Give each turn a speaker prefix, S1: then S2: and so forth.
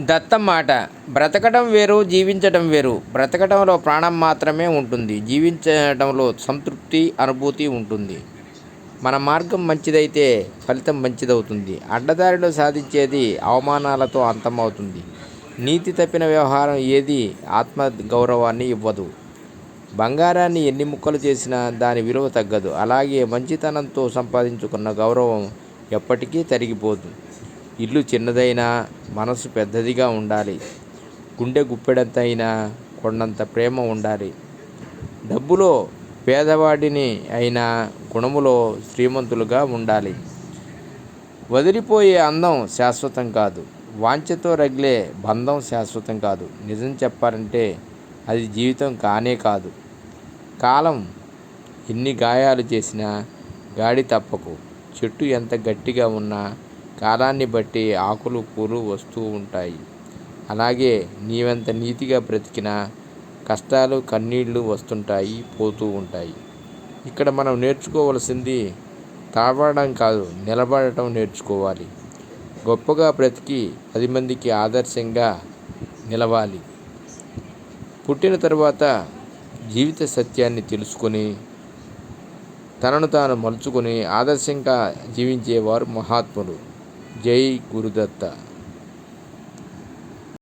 S1: దత్తం మాట బ్రతకడం వేరు జీవించడం వేరు. బ్రతకడంలో ప్రాణం మాత్రమే ఉంటుంది. జీవించడంలో సంతృప్తి అనుభూతి ఉంటుంది. మన మార్గం మంచిదైతే ఫలితం మంచిదవుతుంది. అడ్డదారిలో సాధించేది అవమానాలతో అంతమవుతుంది. నీతి తప్పిన వ్యవహారం ఏది ఆత్మ గౌరవాన్ని ఇవ్వదు. బంగారాన్ని ఎన్ని ముక్కలు చేసినా దాని విలువ తగ్గదు. అలాగే మంచితనంతో సంపాదించుకున్న గౌరవం ఎప్పటికీ తరిగిపోదు. ఇల్లు చిన్నదైనా మనసు పెద్దదిగా ఉండాలి. గుండె గుప్పెడంత అయినా కొండంత ప్రేమ ఉండాలి. డబ్బులో పేదవాడిని అయినా గుణములో శ్రీమంతులుగా ఉండాలి. వదిలిపోయే అందం శాశ్వతం కాదు. వాంఛతో రగిలే బంధం శాశ్వతం కాదు. నిజం చెప్పాలంటే అది జీవితం కానే కాదు. కాలం ఎన్ని గాయాలు చేసినా గాడి తప్పకు. చెట్టు ఎంత గట్టిగా ఉన్నా కాలాన్ని బట్టి ఆకులు పూలు వస్తూ ఉంటాయి. అలాగే నీవెంత నీతిగా బ్రతికినా కష్టాలు కన్నీళ్ళు వస్తుంటాయి పోతూ ఉంటాయి. ఇక్కడ మనం నేర్చుకోవలసింది తాడవడం కాదు నిలబడటం నేర్చుకోవాలి. గొప్పగా బ్రతికి పది మందికి ఆదర్శంగా నిలవాలి. పుట్టిన తర్వాత జీవిత సత్యాన్ని తెలుసుకొని తనను తాను మలుచుకొని ఆదర్శంగా జీవించేవారు మహాత్ములు. जय गुरुदत्ता।